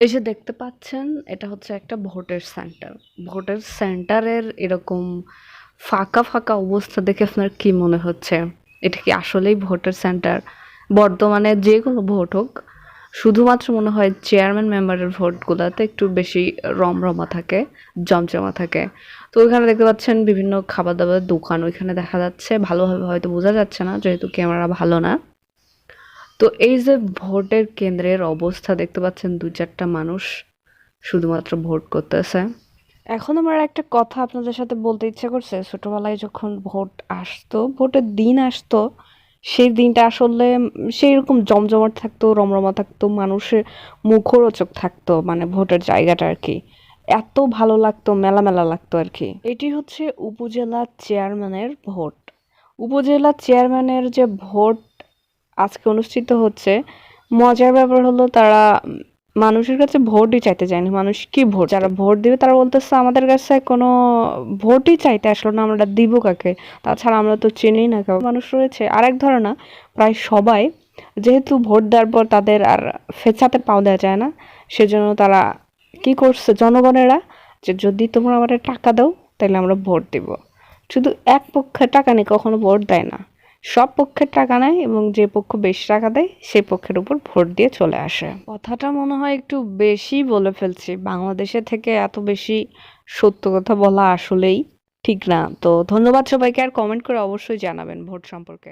এই যে দেখতে পাচ্ছেন, এটা হচ্ছে একটা ভোটের সেন্টার। ভোটের সেন্টারের এরকম ফাঁকা ফাঁকা অবস্থা দেখে আপনার কি মনে হচ্ছে? এটা কি আসলেই ভোটের সেন্টার? বর্তমানে যে কোনো ভোট হোক, শুধুমাত্র মনে হয় চেয়ারম্যান মেম্বারের ভোটগুলোতে একটু বেশি রমরমা থাকে, জমজমা থাকে। তো ওইখানে দেখতে পাচ্ছেন বিভিন্ন খাবার দাবার দোকান, ওইখানে দেখা যাচ্ছে। ভালোভাবে হয়তো বোঝা যাচ্ছে না, যেহেতু ক্যামেরা ভালো না। তো এই যে ভোটের কেন্দ্রের অবস্থা দেখতে পাচ্ছেন দু চারটা মানুষ শুধুমাত্র ভোট করতেছে। এখন আমার একটা কথা আপনাদের সাথে বলতে ইচ্ছে করছে, ছোটবেলায় যখন ভোট আসতো, ভোটের দিন আসতো, সেই দিনটা আসলে সেই রকম জমজমাট থাকতো, রমরমা থাকতো, মানুষের মুখরোচক থাকতো মানে ভোটের জায়গাটা আর কি। এত ভালো লাগতো মেলা মেলা লাগতো আর কি। এটি হচ্ছে উপজেলা চেয়ারম্যানের ভোট। উপজেলা চেয়ারম্যানের যে ভোট আজকে অনুষ্ঠিত হচ্ছে মজার ব্যাপার হলো তারা মানুষের কাছে ভোটই চাইতে যায়নি মানুষ কি ভোট যারা ভোট দিবে তারা বলতেছে আমাদের কাছে কোনো ভোটই চাইতে আসলো না আমরা দিব কাকে? তাছাড়া আমরা তো চিনি না কেউ মানুষ রয়েছে। আরেক ধারণা প্রায় সবাই যেহেতু ভোট দেওয়ার পর তাদের আর ফেচাতে পাও দেওয়া যায় না সেজন্য তারা কি করছে? জনগণেরা যে যদি তোমরা আমাদের টাকা দাও তাহলে আমরা ভোট দিব। শুধু এক পক্ষে টাকা নিয়ে কখনো ভোট দেয় না। সব পক্ষের টাকা নেয় এবং যে পক্ষ বেশি টাকা দেয়, সেই পক্ষের উপর ভোট দিয়ে চলে আসে। কথাটা মনে হয় একটু বেশি বলে ফেলছি। বাংলাদেশে থেকে এত বেশি সত্য কথা বলা আসলেই ঠিক না। তো ধন্যবাদ সবাইকে, আর কমেন্ট করে অবশ্যই জানাবেন ভোট সম্পর্কে।